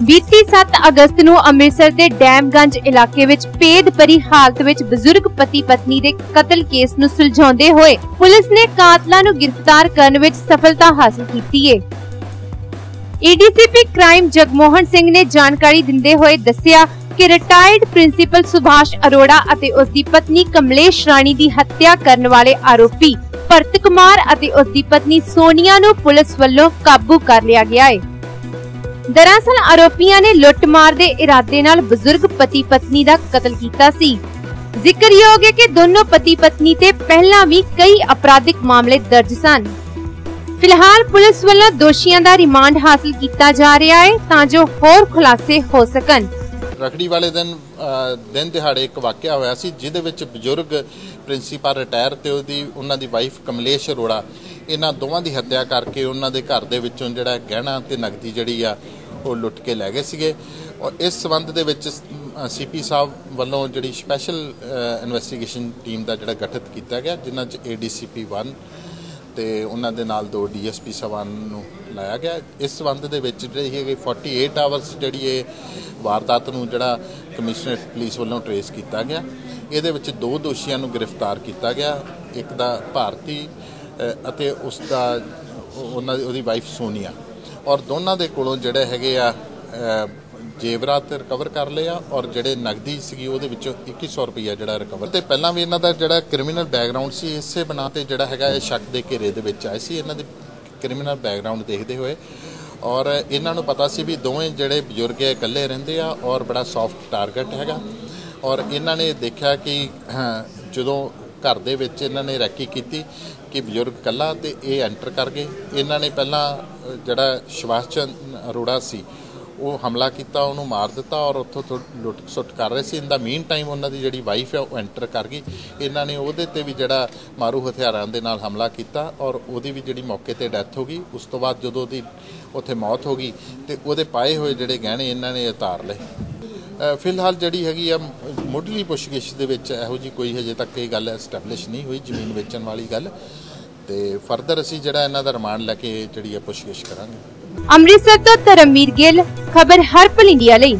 ਬੀਤੀ 7 ਅਗਸਤ ਨੂੰ ਅੰਮ੍ਰਿਤਸਰ ਦੇ ਡੈਮਗੰਜ ਇਲਾਕੇ ਵਿੱਚ ਪੇਦ ਭਰੀ ਹਾਲਤ ਵਿੱਚ ਬਜ਼ੁਰਗ ਪਤੀ ਪਤਨੀ ਦੇ ਕਤਲ ਕੇਸ ਨੂੰ ਸੁਲਝਾਉਂਦੇ ਹੋਏ ਪੁਲਿਸ ਨੇ ਕਾਤਲਾਂ ਨੂੰ ਗ੍ਰਿਫਤਾਰ ਕਰਨ ਵਿੱਚ ਸਫਲਤਾ ਹਾਸਲ ਕੀਤੀ ਹੈ ਏਡੀਸੀਪੀ ਕ੍ਰਾਈਮ ਜਗਮੋਹਨ ਸਿੰਘ ਨੇ ਜਾਣਕਾਰੀ ਦਿੰਦੇ ਹੋਏ ਦੱਸਿਆ ਕਿ ਰਿਟਾਇਰਡ ਪ੍ਰਿੰਸੀਪਲ ਸੁਭਾਸ਼ ਅਰੋੜਾ ਅਤੇ ਉਸ ਦੀ ਪਤਨੀ ਕਮਲੇਸ਼ ਰਾਣੀ ਦੀ ਹੱਤਿਆ ਕਰਨ ਵਾਲੇ ਆਰੋਪੀ ਭਰਤ ਕੁਮਾਰ ਅਤੇ ਉਸ ਦੀ ਪਤਨੀ ਸੋਨੀਆ ਨੂੰ ਪੁਲਿਸ ਵੱਲੋਂ ਕਾਬੂ ਕਰ ਲਿਆ ਗਿਆ ਹੈ ਦਰਅਸਲ ਆਰੋਪੀਆਂ ਨੇ ਲੁੱਟਮਾਰ ਦੇ ਇਰਾਦੇ ਨਾਲ ਬਜ਼ੁਰਗ ਪਤੀ ਪਤਨੀ ਦਾ ਕਤਲ ਕੀਤਾ ਸੀ। ਜ਼ਿਕਰਯੋਗ ਹੈ ਕਿ ਦੋਨੋਂ ਪਤੀ ਪਤਨੀ ਤੇ ਪਹਿਲਾਂ ਵੀ ਕਈ ਅਪਰਾਧਿਕ ਮਾਮਲੇ ਦਰਜ ਸਨ। ਫਿਲਹਾਲ ਪੁਲਿਸ ਵੱਲੋਂ ਦੋਸ਼ੀਆਂ ਦਾ ਰਿਮਾਂਡ ਹਾਸਲ ਕੀਤਾ ਜਾ ਰਿਹਾ ਹੈ ਤਾਂ ਜੋ ਹੋਰ ਖੁਲਾਸੇ ਹੋ ਸਕਣ। ਰਖੜੀ ਵਾਲੇ ਦਿਨ ਦਿਨ ਦਿਹਾੜੇ ਇੱਕ ਵਾਕਿਆ ਹੋਇਆ ਸੀ, ਜਿਹਦੇ ਵਿੱਚ ਬਜ਼ੁਰਗ ਪ੍ਰਿੰਸੀਪਲ ਰਿਟਾਇਰ ਤੇ ਉਹਦੀ, ਉਹਨਾਂ ਦੀ ਵਾਈਫ ਕਮਲੇਸ਼ ਅਰੋੜਾ, ਇਹਨਾਂ ਦੋਵਾਂ ਦੀ ਹੱਤਿਆ ਕਰਕੇ ਉਹਨਾਂ ਦੇ ਘਰ ਦੇ ਵਿੱਚੋਂ ਜਿਹੜਾ ਗਹਿਣਾ ਤੇ ਨਗਦੀ ਜਿਹੜੀ ਆ, ਉਹ ਲੁੱਟ ਕੇ ਲੈ ਗਏ ਸੀਗੇ। ਔਰ ਇਸ ਸਬੰਧ ਦੇ ਵਿੱਚ ਸੀਪੀ ਸਾਹਿਬ ਵੱਲੋਂ ਜਿਹੜੀ ਸਪੈਸ਼ਲ ਇਨਵੈਸਟੀਗੇਸ਼ਨ ਟੀਮ ਦਾ ਜਿਹੜਾ ਗਠਿਤ ਕੀਤਾ ਗਿਆ, ਜਿਨ੍ਹਾਂ 'ਚ ਏਡੀਸੀਪੀ 1 ਤੇ ਉਹਨਾਂ ਦੇ ਨਾਲ ਦੋ ਡੀਐਸਪੀ ਸਵਾਨ ਨੂੰ ਲਾਇਆ ਗਿਆ। ਇਸ ਸਬੰਧ ਦੇ ਵਿੱਚ ਜਿਹੜੀ ਹੈਗੀ 48 ਆਵਰਸ ਜਿਹੜੀ ਇਹ ਵਾਰਦਾਤ ਨੂੰ ਜਿਹੜਾ ਕਮਿਸ਼ਨਰੇਟ ਪੁਲਿਸ ਵੱਲੋਂ ਟਰੇਸ ਕੀਤਾ ਗਿਆ। ਇਹਦੇ ਵਿੱਚ ਦੋ ਦੋਸ਼ੀਆਂ ਨੂੰ ਗ੍ਰਿਫਤਾਰ ਕੀਤਾ ਗਿਆ, ਇੱਕ ਦਾ ਭਾਰਤੀ ਅਤੇ ਉਸ ਦਾ ਉਹਨਾਂ ਦੀ ਉਹਦੀ ਵਾਈਫ ਸੋਨੀਆ। ਔਰ ਦੋਨਾਂ ਦੇ ਕੋਲੋਂ ਜਿਹੜੇ ਹੈਗੇ ਆ ਜੇਵਰਾਤ ਰਿਕਵਰ ਕਰ ਲਿਆ ਔਰ ਜਿਹੜੇ ਨਗਦੀ ਸੀਗੀ ਉਹਦੇ ਵਿੱਚੋਂ 2100 ਰੁਪਈਆ ਜਿਹੜਾ ਰਿਕਵਰ ਤੇ ਪਹਿਲਾਂ ਵੀ ਇਹਨਾਂ ਦਾ ਜਿਹੜਾ ਕ੍ਰਿਮੀਨਲ ਬੈਕਗ੍ਰਾਉਂਡ ਸੀ, ਇਸੇ ਬਣਾ ਤੇ ਜਿਹੜਾ ਹੈਗਾ ਇਹ ਸ਼ੱਕ ਦੇ ਘੇਰੇ ਦੇ ਵਿੱਚ ਆਏ ਸੀ, ਇਹਨਾਂ ਦੇ ਕ੍ਰਿਮੀਨਲ ਬੈਕਗ੍ਰਾਉਂਡ ਦੇਖਦੇ ਹੋਏ। ਔਰ ਇਹਨਾਂ ਨੂੰ ਪਤਾ ਸੀ ਵੀ ਦੋਵੇਂ ਜਿਹੜੇ ਬਜ਼ੁਰਗ ਹੈ ਇਕੱਲੇ ਰਹਿੰਦੇ ਆ ਔਰ ਬੜਾ ਸੌਫਟ ਟਾਰਗੇਟ ਹੈਗਾ। ਔਰ ਇਹਨਾਂ ਨੇ ਦੇਖਿਆ ਕਿ ਜਦੋਂ ਘਰ ਦੇ ਵਿੱਚ ਇਹਨਾਂ ਨੇ ਰੈਕੀ ਕੀਤੀ ਕਿ ਬਜ਼ੁਰਗ ਇਕੱਲਾ ਤੇ ਇਹ ਐਂਟਰ ਕਰ ਗਏ। ਇਹਨਾਂ ਨੇ ਪਹਿਲਾਂ ਜਿਹੜਾ ਸ਼ਿਵਾਸ਼ ਚੰਦ ਅਰੋੜਾ ਸੀ ਉਹ ਹਮਲਾ ਕੀਤਾ, ਉਹਨੂੰ ਮਾਰ ਦਿੱਤਾ ਔਰ ਉੱਥੋਂ ਲੁੱਟ ਸੁੱਟ ਕਰ ਰਹੇ ਸੀ। ਇਨ ਦਾ ਮੀਨ ਟਾਈਮ ਉਹਨਾਂ ਦੀ ਜਿਹੜੀ ਵਾਈਫ ਹੈ ਉਹ ਐਂਟਰ ਕਰ ਗਈ। ਇਹਨਾਂ ਨੇ ਉਹਦੇ ਤੇ ਵੀ ਜਿਹੜਾ ਮਾਰੂ ਹਥਿਆਰਾਂ ਦੇ ਨਾਲ ਹਮਲਾ ਕੀਤਾ ਔਰ ਉਹਦੀ ਵੀ ਜਿਹੜੀ ਮੌਕੇ ਤੇ ਡੈਥ ਹੋ ਗਈ। ਉਸ ਤੋਂ ਬਾਅਦ ਜਦੋਂ ਉਹਦੀ ਉੱਥੇ ਮੌਤ ਹੋ ਗਈ ਤੇ ਉਹਦੇ ਪਾਏ ਹੋਏ ਜਿਹੜੇ ਗਹਿਣੇ ਇਹਨਾਂ ਨੇ ਉਤਾਰ ਲਏ। ਫਿਲਹਾਲ ਜਿਹੜੀ ਹੈਗੀ ਆ, ਮੁੱਢਲੀ ਪੁੱਛਗਿੱਛ ਦੇ ਵਿੱਚ ਇਹੋ ਜੀ ਕੋਈ ਹਜੇ ਤੱਕ ਇਹ ਗੱਲ ਐਸਟੈਬਲਿਸ਼ ਨਹੀਂ ਹੋਈ, ਜ਼ਮੀਨ ਵੇਚਣ ਵਾਲੀ ਗੱਲ। ਤੇ ਫਰਦਰ ਅਸੀਂ ਜਿਹੜਾ ਇਹਨਾਂ ਦਾ ਰਿਮਾਂਡ ਲੈ ਕੇ ਜਿਹੜੀ ਆ ਪੁੱਛਗਿੱਛ ਕਰਾਂਗੇ। ਅੰਮ੍ਰਿਤਸਰ ਤੋਂ ਧਰਮਵੀਰ ਗਿੱਲ ਖਬਰ ਹਰਪਲ ਇੰਡੀਆ ਲਈ।